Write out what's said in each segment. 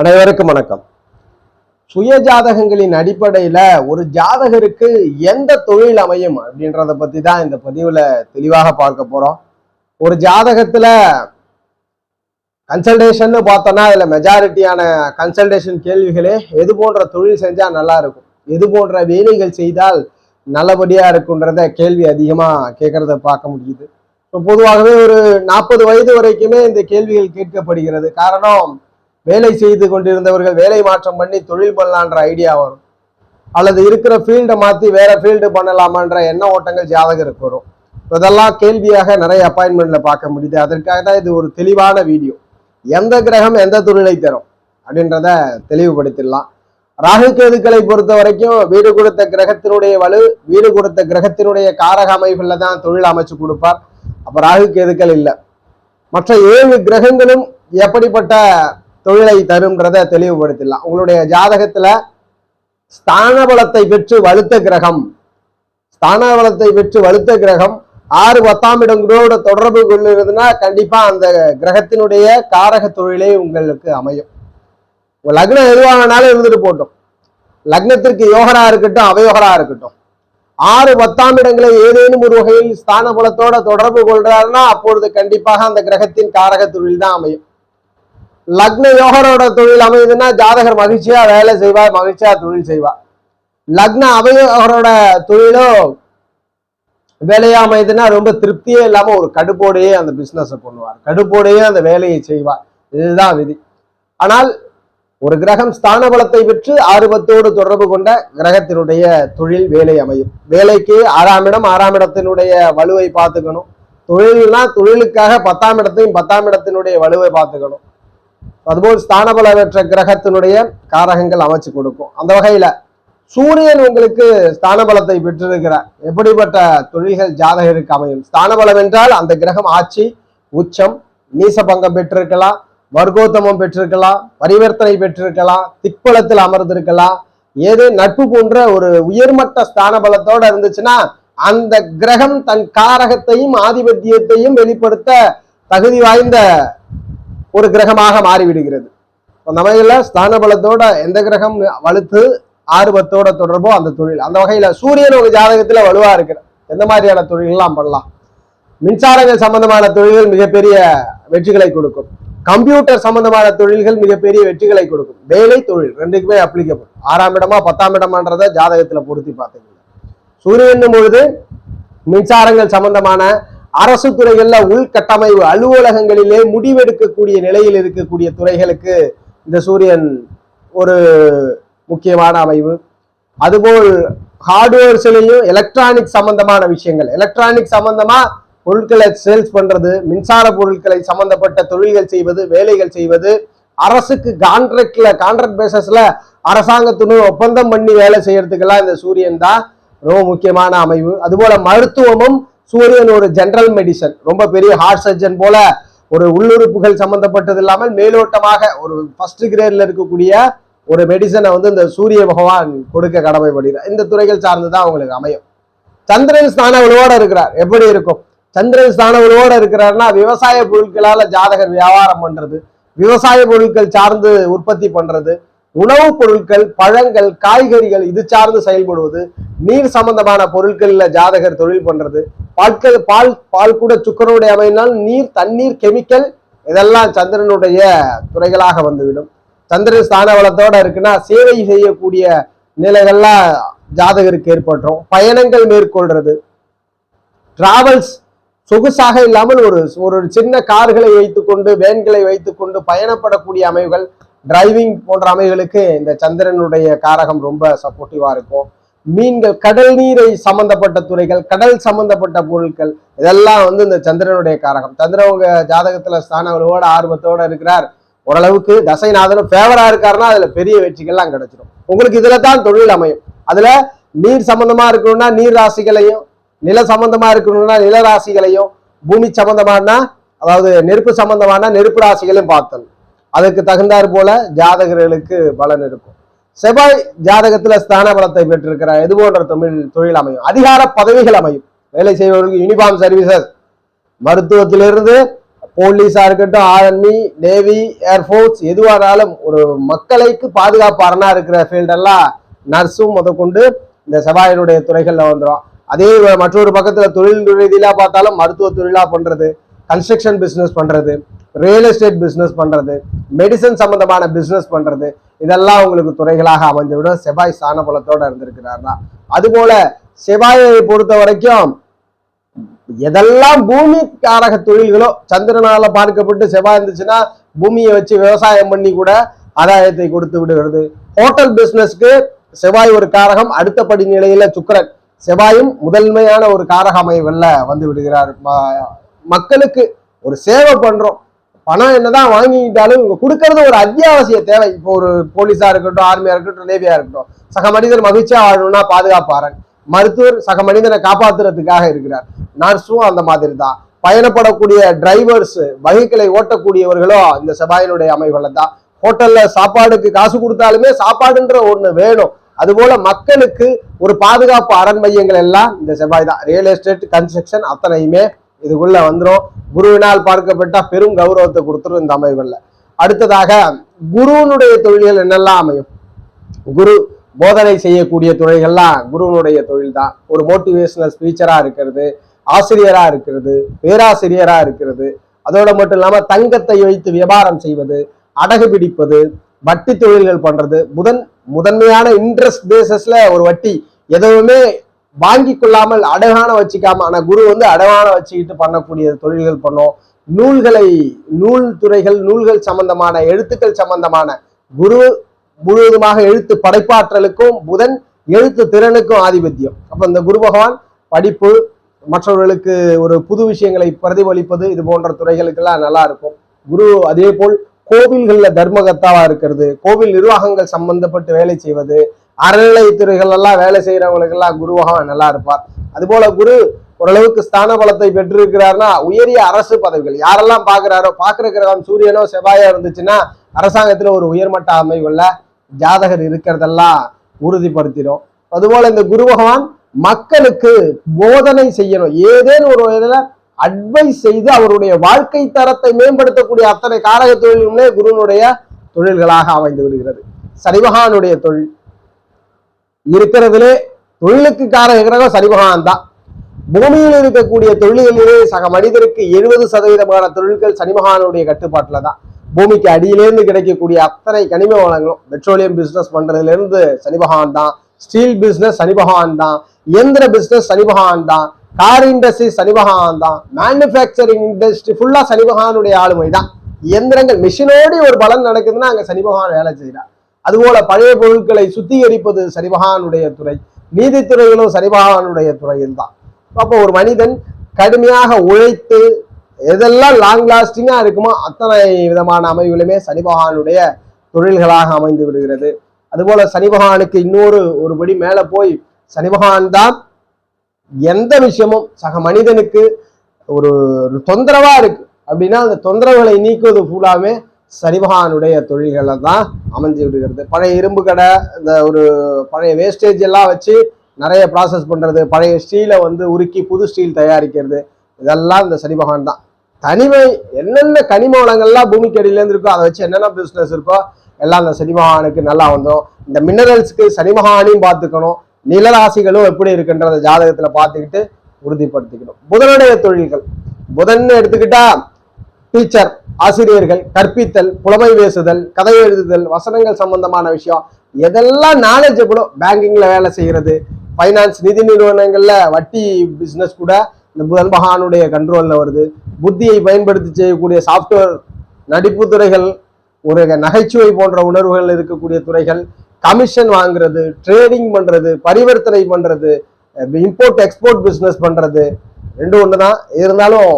அனைவருக்கும் வணக்கம். சுய ஜாதகங்களின் அடிப்படையில ஒரு ஜாதகருக்கு எந்த தொழில் அமையும் அப்படின்றத பத்தி தான் இந்த பதிவுல தெளிவாக பார்க்க போறோம். ஒரு ஜாதகத்துல கன்சல்டேஷன் பார்த்தோம்னா அதுல மெஜாரிட்டியான கன்சல்டேஷன் கேள்விகளே எது போன்ற தொழில் செஞ்சா நல்லா இருக்கும்? எது போன்ற வேலைகள் செய்தால் நல்லபடியா இருக்குன்றத கேள்வி அதிகமா கேட்கறத பார்க்க முடியுது. இப்போ பொதுவாகவே ஒரு நாற்பது வயது வரைக்குமே இந்த கேள்விகள் கேட்கப்படுகிறது. காரணம் வேலை செய்து கொண்டிருந்தவர்கள் வேலை மாற்றம் பண்ணி தொழில் பண்ணலான்ற ஐடியா வரும். அல்லது இருக்கிற ஃபீல்டை மாற்றி வேற ஃபீல்டு பண்ணலாமான்ற எண்ண ஓட்டங்கள் ஜாதகருக்கு வரும். இதெல்லாம் கேள்வியாக நிறைய அப்பாயின்மெண்ட்ல பார்க்க முடியுது. அதற்காக தான் இது ஒரு தெளிவான வீடியோ எந்த கிரகம் எந்த தொழிலை தரும் அப்படின்றத தெளிவுபடுத்திடலாம். ராகு கேதுக்களை பொறுத்த வரைக்கும் வீடு கொடுத்த கிரகத்தினுடைய வலு வீடு கொடுத்த கிரகத்தினுடைய காரக அமைப்புல தான் தொழில் அமைச்சு கொடுப்பார். அப்ப ராகு கேதுக்கள் இல்லை. மற்ற ஏழு கிரகங்களும் எப்படிப்பட்ட தொழிலை தரும்ன்றத தெளிவுபடுத்திடலாம். உங்களுடைய ஜாதகத்துல ஸ்தான பலத்தை பெற்று வலுத்த கிரகம். ஸ்தான பலத்தை பெற்று வலுத்த கிரகம். ஆறு பத்தாம் இடங்களோட தொடர்பு கொள்ளுறதுன்னா கண்டிப்பா அந்த கிரகத்தினுடைய காரக தொழிலே உங்களுக்கு அமையும். உங்க லக்னம் எதுவானாலும் இருந்துட்டு போட்டோம். லக்னத்திற்கு யோகரா இருக்கட்டும் அவயோகரா இருக்கட்டும். ஆறு பத்தாம் இடங்களை ஏதேனும் ஒரு வகையில் ஸ்தான பலத்தோட தொடர்பு கொள்றாருன்னா அப்பொழுது கண்டிப்பாக அந்த கிரகத்தின் காரக தொழில் தான் அமையும். லக்ன யோகரோட தொழில் அமையுதுன்னா ஜாதகர் மகிழ்ச்சியா வேலை செய்வா மகிழ்ச்சியா தொழில் செய்வா. லக்ன அவயோகரோட தொழிலோ வேலையா அமையுதுன்னா ரொம்ப திருப்தியே இல்லாம ஒரு கடுப்போடையே அந்த பிசினஸை பண்ணுவார். கடுப்போடையே அந்த வேலையை செய்வார் இதுதான் விதி. ஆனால் ஒரு கிரகம் ஸ்தான பலத்தை பெற்று ஆர்வத்தோடு தொடர்பு கொண்ட கிரகத்தினுடைய தொழில் வேலை அமையும். வேலைக்கு ஆறாம் இடம் ஆறாம் இடத்தினுடைய வலுவை பார்த்துக்கணும். தொழில்னா தொழிலுக்காக பத்தாம் இடத்தையும் பத்தாம் இடத்தினுடைய வலுவை பார்த்துக்கணும். அதுபோல் ஸ்தானபல பெற்ற கிரகத்தினுடைய காரகங்கள் அமைச்சு கொடுக்கும். அந்த வகையில சூரியன் உங்களுக்கு ஸ்தானபலத்தை பெற்றிருக்கிற பெற்றிருக்கிறார். எப்படிப்பட்ட தொழில்கள் ஜாதகருக்கு அமையும்? ஸ்தானபலம் என்றால் அந்த கிரகம் ஆட்சி உச்சம் நீசபங்கம் பெற்றிருக்கலாம் வர்க்கோத்தமம் பெற்றிருக்கலாம் பரிவர்த்தனை பெற்றிருக்கலாம் திக்பலத்தில் அமர்ந்திருக்கலாம். ஏதோ? நட்பு போன்ற ஒரு உயர்மட்ட ஸ்தான பலத்தோட இருந்துச்சுன்னா அந்த கிரகம் தன் காரகத்தையும் ஆதிபத்தியத்தையும் வெளிப்படுத்த தகுதி வாய்ந்த ஒரு கிரகமாக மாறிவிடுகிறது. அந்த வகையில ஸ்தான பலத்தோட எந்த கிரகம் வலுத்து ஆர்வத்தோட தொடர்போ அந்த தொழில். அந்த வகையில சூரியன் ஒரு ஜாதகத்துல வலுவா இருக்கிற எந்த மாதிரியான தொழில்கள்லாம் பண்ணலாம். மின்சாரங்கள் சம்பந்தமான தொழில்கள் மிகப்பெரிய வெற்றிகளை கொடுக்கும். கம்ப்யூட்டர் சம்பந்தமான தொழில்கள் மிகப்பெரிய வெற்றிகளை கொடுக்கும். வேலை தொழில் ரெண்டுக்குமே அப்ளிகபிள் ஆறாம் இடமா பத்தாம் இடமான்றத ஜாதகத்துல பொருத்தி பார்த்தீங்க சூரியன் பொழுது மின்சாரங்கள் சம்பந்தமான அரசு துறைகள்ல உள்கட்டமைப்பு அலுவலகங்களிலே முடிவெடுக்கக்கூடிய நிலையில் இருக்கக்கூடிய துறைகளுக்கு இந்த சூரியன் ஒரு முக்கியமான அமைவு. அதுபோல் ஹார்ட்வேர்ஸ்லையும் எலக்ட்ரானிக் சம்பந்தமான விஷயங்கள். எலக்ட்ரானிக் சம்பந்தமா பொருட்களை சேல்ஸ் பண்றது மின்சார பொருட்களை சம்பந்தப்பட்ட தொழில்கள் செய்வது வேலைகள் செய்வது அரசுக்கு கான்ட்ராக்ட்ல கான்ட்ராக்ட் பேசஸ்ல அரசாங்கத்துடன் ஒப்பந்தம் பண்ணி வேலை செய்யறதுக்கெல்லாம் இந்த சூரியன் தான் ரொம்ப முக்கியமான அமைவு. அதுபோல மருத்துவமும் சூரியன் ஒரு ஜெனரல் மெடிசன் ரொம்ப பெரிய ஹார்ட் சர்ஜன் போல ஒரு உள்ளுறுப்புகள் சம்பந்தப்பட்டது இல்லாமல் மேலோட்டமாக ஒரு ஃபர்ஸ்ட் கிரேட்ல இருக்கக்கூடிய ஒரு மெடிசனை வந்து இந்த சூரிய பகவான் கொடுக்க கடமைப்படுகிறார். இந்த துறைகள் சார்ந்து தான் அவங்களுக்கு அமையும். சந்திரன் ஸ்தான உழுவோட இருக்கிறார். எப்படி இருக்கும்? சந்திரன் ஸ்தான உழுவோட இருக்கிறார்னா விவசாய பொருட்களால ஜாதகர் வியாபாரம் பண்றது விவசாய பொருட்கள் சார்ந்து உற்பத்தி பண்றது உணவுப் பொருட்கள் பழங்கள் காய்கறிகள் இது சார்ந்து செயல்படுவது நீர் சம்பந்தமான பொருட்களில் ஜாதகர் தொழில் பண்றது பால்கள் பால் பால் கூட சுக்கரனுடைய அமையினால் நீர் தண்ணீர் கெமிக்கல் இதெல்லாம் சந்திரனுடைய துறைகளாக வந்துவிடும். சந்திரன் ஸ்தான வளத்தோட இருக்குன்னா சேவை செய்யக்கூடிய நிலைகள்லாம் ஜாதகருக்கு ஏற்பட்டுரும். பயணங்கள் மேற்கொள்றது. டிராவல்ஸ் சொகுசாக இல்லாமல் ஒரு ஒரு சின்ன கார்களை வைத்துக்கொண்டு வேன்களை வைத்துக்கொண்டு பயணப்படக்கூடிய அமைவுகள் டிரைவிங் போன்ற அமைகளுக்கு இந்த சந்திரனுடைய காரகம் ரொம்ப சப்போர்ட்டிவா இருக்கும். மீன்கள் கடல் நீரை சம்பந்தப்பட்ட துறைகள் கடல் சம்பந்தப்பட்ட பொருட்கள் இதெல்லாம் வந்து இந்த சந்திரனுடைய காரகம். சந்திரவங்க ஜாதகத்துல ஸ்தானங்களோட ஆர்வத்தோட இருக்கிறார். ஓரளவுக்கு தசைநாதனும் ஃபேவரா இருக்காருன்னா அதுல பெரிய வெற்றிகள்லாம் கிடைச்சிடும் உங்களுக்கு இதுல தான் தொழில் அமையும். அதுல நீர் சம்பந்தமா இருக்கணும்னா நீர் ராசிகளையும் நில சம்பந்தமா இருக்கணும்னா நில ராசிகளையும் பூமி சம்பந்தமானா அதாவது நெருப்பு சம்பந்தமான நெருப்பு ராசிகளையும் பார்த்தல் அதுக்கு தகுந்தாற் போல ஜாதகர்களுக்கு பலன் இருக்கும். செவ்வாய் ஜாதகத்துல ஸ்தான பலத்தை பெற்றிருக்கிற இது போன்ற தொழில் தொழில் அமையும். அதிகார பதவிகள் அமையும். வேலை செய்பவர்களுக்கு யூனிஃபார்ம் சர்வீசஸ் மருத்துவத்திலிருந்து போலீஸா இருக்கட்டும் ஆர்மி நேவி ஏர்ஃபோர்ஸ் எதுவானாலும் ஒரு மக்களுக்கு பாதுகாப்பு அரணா இருக்கிற ஃபீல்டெல்லாம் நர்ஸும் முதற்கொண்டு இந்த செவ்வாயினுடைய துறைகள்ல வந்துடும் அதே மற்றொரு பக்கத்துல தொழில் ரீதியிலா பார்த்தாலும் மருத்துவ தொழிலா பண்றது கன்ஸ்ட்ரக்ஷன் பிசினஸ் பண்றது. ரியல் எஸ்டேட் பிஸ்னஸ் பண்ணுறது மெடிசன் சம்மந்தமான பிஸ்னஸ் பண்ணுறது இதெல்லாம் உங்களுக்கு துறைகளாக அமைந்துவிடும். செவ்வாய் சாணபலத்தோடு பலத்தோட இருந்திருக்கிறார்னா அதுபோல செவ்வாயை பொறுத்த வரைக்கும் எதெல்லாம் பூமி காரக தொழில்களோ சந்திரனால பார்க்கப்பட்டு செவ்வாய் இருந்துச்சுன்னா பூமியை வச்சு விவசாயம் பண்ணி கூட ஆதாயத்தை கொடுத்து விடுகிறது. ஹோட்டல் பிஸ்னஸ்க்கு செவ்வாய் ஒரு காரகம் அடுத்த படி நிலையில சுக்கரன். செவ்வாயும் முதன்மையான ஒரு காரக அமைவல்ல வந்து விடுகிறார். மக்களுக்கு ஒரு சேவை பண்றோம். பணம் என்னதான் வாங்கிக்கிட்டாலும் இவங்க கொடுக்கறது ஒரு அத்தியாவசிய தேவை. இப்போ ஒரு போலீஸா இருக்கட்டும் ஆர்மியா இருக்கட்டும் நேவியா இருக்கட்டும். சக மனிதர் மகிழ்ச்சியா வாழணும்னா பாதுகாப்பாரன். மருத்துவர் சக மனிதனை காப்பாத்துறதுக்காக இருக்கிறார். நர்ஸும் அந்த மாதிரி தான் பயணப்படக்கூடிய டிரைவர்ஸ் வகைகளை ஓட்டக்கூடியவர்களோ இந்த செவ்வாயினுடைய அமைவுகளை தான் ஹோட்டல்ல சாப்பாடுக்கு காசு கொடுத்தாலுமே சாப்பாடுன்ற ஒண்ணு வேணும். அதுபோல மக்களுக்கு ஒரு பாதுகாப்பு அரண் மையங்கள் எல்லாம் இந்த செவ்வாய் தான் ரியல் எஸ்டேட் கன்ஸ்ட்ரக்ஷன் அத்தனையுமே இதுக்குள்ள வந்துடும் குருவினால் பார்க்கப்பட்ட பெரும் கௌரவத்தை கொடுத்துரும் இந்த அமைவுகள்ல. அடுத்ததாக குருவினுடைய தொழில்கள் என்னெல்லாம் அமையும்? குரு போதனை செய்யக்கூடிய துறைகள்லாம் குருவினுடைய தொழில் தான் ஒரு மோட்டிவேஷனல் ஸ்பீச்சராக இருக்கிறது ஆசிரியராக இருக்கிறது பேராசிரியராக இருக்கிறது. அதோட மட்டும் இல்லாமல் தங்கத்தை வைத்து வியாபாரம் செய்வது அடகு பிடிப்பது வட்டி தொழில்கள் பண்ணுறது முதன் முதன்மையான இன்ட்ரெஸ்ட் பேசஸில் ஒரு வட்டி. எதுவுமே வாங்கி கொள்ளாமல் அடகான வச்சுக்காம ஆனா குரு வந்து அடகான வச்சுக்கிட்டு பண்ணக்கூடிய தொழில்கள் பண்ணோம். நூல்களை நூல் துறைகள் நூல்கள் சம்பந்தமான எழுத்துக்கள் சம்பந்தமான குரு முழுவதுமாக எழுத்து படைப்பாற்றலுக்கும் புதன் எழுத்து திறனுக்கும் ஆதிபத்தியம். அப்ப இந்த குரு பகவான் படிப்பு மற்றவர்களுக்கு ஒரு புது விஷயங்களை பிரதிபலிப்பது இது போன்ற துறைகளுக்கெல்லாம் நல்லா இருக்கும். குரு அதே போல் கோவில்களில் தர்மகத்தாவா இருக்கிறது. கோவில் நிர்வாகங்கள் சம்பந்தப்பட்டு வேலை செய்வது அறநிலைத்துறைகள் எல்லாம் வேலை செய்யறவங்களுக்கு எல்லாம் நல்லா இருப்பார். அதுபோல குரு ஓரளவுக்கு ஸ்தான பலத்தை பெற்றிருக்கிறார்னா உயரிய அரசு பதவிகள். யாரெல்லாம் பாக்குறாரோ பாக்குற கிரகம் சூரியனோ செவ்வாயோ இருந்துச்சுன்னா அரசாங்கத்துல ஒரு உயர்மட்ட அமைவுள்ள ஜாதகர் இருக்கிறதெல்லாம் உறுதிப்படுத்திடும் அதுபோல இந்த குரு பகவான் மக்களுக்கு போதனை செய்யணும். ஏதேனும் ஒரு இதுல அட்வைஸ் செய்து அவருடைய வாழ்க்கை தரத்தை மேம்படுத்தக்கூடிய அத்தனை காரக தொழிலுமே குருனுடைய தொழில்களாக அமைந்து விடுகிறது. சனிபகவானுடைய தொழில் இருக்கிறதுலே தொழிலுக்கு காரக கிரகம் சனிபகவான் தான். பூமியில் இருக்கக்கூடிய தொழில்களிலே சக மனிதருக்கு எழுபது சதவீதமான தொழில்கள் சனிமகானுடைய கட்டுப்பாட்டுல தான். பூமிக்கு அடியிலேருந்து கிடைக்கக்கூடிய அத்தனை கனிம வளங்களும் பெட்ரோலியம் பிசினஸ் பண்றதுல இருந்து சனிபகவான் தான். ஸ்டீல் பிசினஸ் சனிபகவான் தான். இயந்திர பிசினஸ் சனிபகவான் தான். கார் இண்டஸ்ட்ரி சனிபகவான் தான். மேனுஃபேக்சரிங் இண்டஸ்ட்ரி ஃபுல்லா சனிபகவானுடைய ஆளுமை தான். இயந்திரங்கள் மிஷினோடு ஒரு பலன் நடக்குதுன்னா அங்க சனிபகவான் வேலை செய்கிறார் அதுபோல பழைய பொருட்களை சுத்திகரிப்பது சரிபகானுடைய துறை நீதித்துறைகளும் சரிபகானுடைய துறையில் தான் அப்போ ஒரு மனிதன் கடுமையாக உழைத்து எதெல்லாம் லாங் லாஸ்டிங்காக இருக்குமோ அத்தனை விதமான அமைவுகளுமே சனி பகவானுடைய தொழில்களாக அமைந்து விடுகிறது. அதுபோல சனி பகவானுக்கு இன்னொரு ஒரு படி போய் சனி பகவான் தான் எந்த விஷயமும் சக மனிதனுக்கு ஒரு ஒரு தொந்தரவா இருக்கு. அப்படின்னா அந்த தொந்தரவுகளை நீக்குவது ஃபுல்லாமே சரிபகானுடைய தொழில்களை தான் அமைஞ்சு விடுகிறது. பழைய இரும்பு கடை இந்த ஒரு பழைய வேஸ்டேஜ் எல்லாம் வச்சு நிறைய ப்ராசஸ் பண்ணுறது பழைய ஸ்டீலை வந்து உருக்கி புது ஸ்டீல் தயாரிக்கிறது இதெல்லாம் இந்த சரிபகான் தான். தனிமை என்னென்ன கனிம வளங்கள்லாம் பூமிக்கு அடியிலேருந்து இருக்கோ அதை வச்சு என்னென்ன பிஸ்னஸ் இருக்கோ எல்லாம் அந்த சனிமகானுக்கு நல்லா வந்துடும். இந்த மினரல்ஸ்க்கு சனிமகானையும் பார்த்துக்கணும். நிலராசிகளும் எப்படி இருக்குன்றத ஜாதகத்தில் பார்த்துக்கிட்டு உறுதிப்படுத்திக்கணும். புதனுடைய தொழில்கள். புதன் எடுத்துக்கிட்டா டீச்சர் ஆசிரியர்கள் கற்பித்தல் புலமை பேசுதல் கதை எழுதுதல் வசனங்கள் சம்பந்தமான விஷயம். எதெல்லாம் நாலேஜபிளோ பேங்கிங்ல வேலை செய்யறது ஃபைனான்ஸ் நிதி நிறுவனங்கள்ல வட்டி பிஸ்னஸ் கூட இந்த புதன் மகானுடைய கண்ட்ரோலில் வருது. புத்தியை பயன்படுத்தி செய்யக்கூடிய சாஃப்ட்வேர் நடிப்பு துறைகள் ஒரு நகைச்சுவை போன்ற உணர்வுகள் இருக்கக்கூடிய துறைகள் கமிஷன் வாங்குறது ட்ரேடிங் பண்ணுறது பரிவர்த்தனை பண்ணுறது இம்போர்ட் எக்ஸ்போர்ட் பிஸ்னஸ் பண்ணுறது ரெண்டும் தான் இருந்தாலும்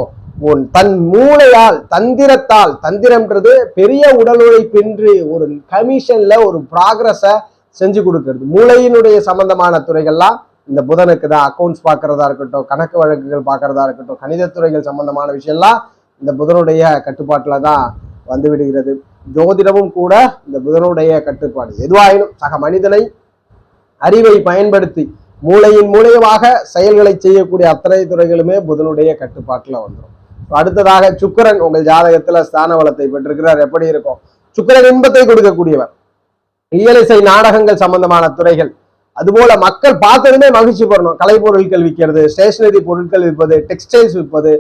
உன் தன் மூளையால் தந்திரத்தால் தந்திரம்ன்றது பெரிய உடல் உழைப்பின்றி ஒரு கமிஷன்ல ஒரு ப்ராக்ரஸ செஞ்சு கொடுக்கறது. மூளையினுடைய சம்பந்தமான துறைகள்லாம் இந்த புதனுக்கு தான். அக்கௌண்ட்ஸ் பார்க்கறதா இருக்கட்டும் கணக்கு வழக்குகள் பார்க்கறதா இருக்கட்டும் கணிதத்துறைகள் சம்பந்தமான விஷயம்லாம் இந்த புதனுடைய கட்டுப்பாட்டில் தான் வந்து விடுகிறது. ஜோதிடமும் கூட இந்த புதனுடைய கட்டுப்பாடு. எதுவாயினும் சக மனிதனை அறிவை பயன்படுத்தி மூளையின் மூலியமாக செயல்களை செய்யக்கூடிய அத்தனை துறைகளுமே புதனுடைய கட்டுப்பாட்டில் வந்துடும் அடுத்ததாக சுக்கிரன் உங்கள் ஜாதகத்துல ஸ்தான பலத்தை பெற்றிருக்கிறார். எப்படி இருக்கும்? சுக்கிரன் இன்பத்தை கொடுக்கக்கூடியவர். இயலிசை நாடகங்கள் சம்பந்தமான துறைகள். அதுபோல மக்கள் பார்த்ததுமே மகிழ்ச்சி பெறணும். கலைப்பொருட்கள் விற்கிறது ஸ்டேஷனரி பொருட்கள் விற்பது டெக்ஸ்டைல்ஸ் விற்பது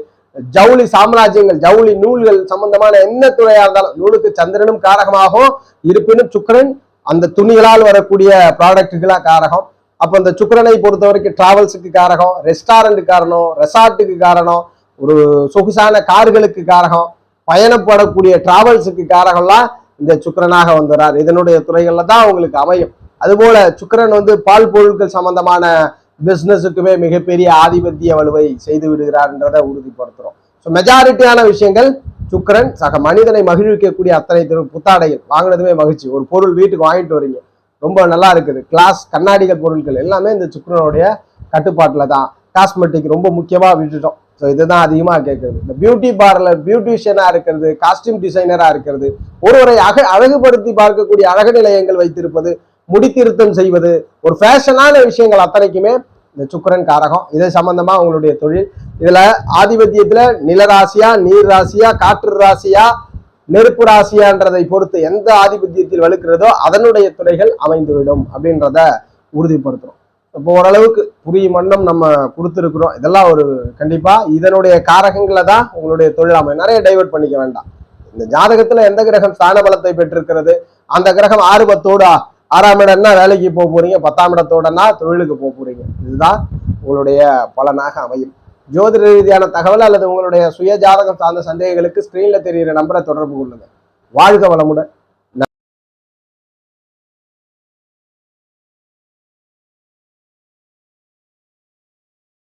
ஜவுளி சாம்ராஜ்யங்கள் ஜவுளி நூல்கள் சம்பந்தமான என்ன துறையா இருந்தாலும் நூலுக்கு சந்திரனும் காரகமாகும் இருப்பினும் சுக்கரன் அந்த துணிகளால் வரக்கூடிய ப்ராடக்ட்டுகளா காரகம். அப்போ அந்த சுக்கரனை பொறுத்த வரைக்கும் டிராவல்ஸுக்கு காரகம் ரெஸ்டாரண்ட் காரணம் ரெசார்ட்டுக்கு காரணம் ஒரு சொகுசான கார்களுக்கு காரகம் பயணப்படக்கூடிய டிராவல்ஸுக்கு காரகம்லாம் இந்த சுக்கரனாக வந்துறார். இதனுடைய துறைகள்ல தான் உங்களுக்கு அமையும். அதுபோல சுக்கரன் வந்து பால் பொருட்கள் சம்பந்தமான பிஸ்னஸுக்குமே மிகப்பெரிய ஆதிபத்திய வலுவை செய்து விடுகிறார்ன்றதை உறுதிப்படுத்துறோம். ஸோ மெஜாரிட்டியான விஷயங்கள் சுக்கரன் சக மனிதனை மகிழ்விக்கக்கூடிய அத்தனை திரு புத்தாடைகள். வாங்கினதுமே மகிழ்ச்சி. ஒரு பொருள் வீட்டுக்கு வாங்கிட்டு வரீங்க. ரொம்ப நல்லா இருக்குது. கிளாஸ் கண்ணாடிகள் பொருட்கள் எல்லாமே இந்த சுக்கரனுடைய கட்டுப்பாட்டில் தான். காஸ்மெட்டிக் ரொம்ப முக்கியமாக விட்டுட்டோம். ஸோ இதுதான் அதிகமாக கேட்குறது இந்த பியூட்டி பார்லர் பியூட்டிஷியனாக இருக்கிறது காஸ்டியூம் டிசைனராக இருக்கிறது ஒருவரை அக அழகுபடுத்தி பார்க்கக்கூடிய அழகு நிலையங்கள் வைத்திருப்பது முடித்திருத்தம் செய்வது ஒரு ஃபேஷனான விஷயங்கள் அத்தனைக்குமே இந்த சுக்கிரன் காரகம். இது சம்பந்தமா உங்களுடைய தொழில். இதுல ஆதிபத்தியத்துல நிலராசியா நீர் ராசியா காற்று ராசியா நெருப்பு ராசியான்றதை பொறுத்து எந்த ஆதிபத்தியத்தில் வலுக்கிறதோ அதனுடைய துறைகள் அமைந்துவிடும் அப்படின்றத உறுதிப்படுத்துறோம். இப்போ ஓரளவுக்கு புரியும் வண்ணம் நம்ம கொடுத்துருக்குறோம். இதெல்லாம் ஒரு கண்டிப்பாக இதனுடைய காரகங்களை தான் உங்களுடைய தொழில் அமை நிறைய டைவர்ட் பண்ணிக்க வேண்டாம். இந்த ஜாதகத்தில் எந்த கிரகம் ஸ்தான பலத்தை பெற்றிருக்கிறது? அந்த கிரகம் ஆறு ஆறாம் இடம்னா வேலைக்கு போக போகிறீங்க பத்தாம் இடத்தோடனா தொழிலுக்கு போக போகிறீங்க இதுதான் உங்களுடைய பலனாக அமையும். ஜோதிட ரீதியான தகவல் அல்லது உங்களுடைய சுய ஜாதகம் சார்ந்த சந்தேகங்களுக்கு ஸ்க்ரீனில் தெரிகிற நம்பரை தொடர்பு கொள்ளுங்கள் வாழ்க வளமுடன்.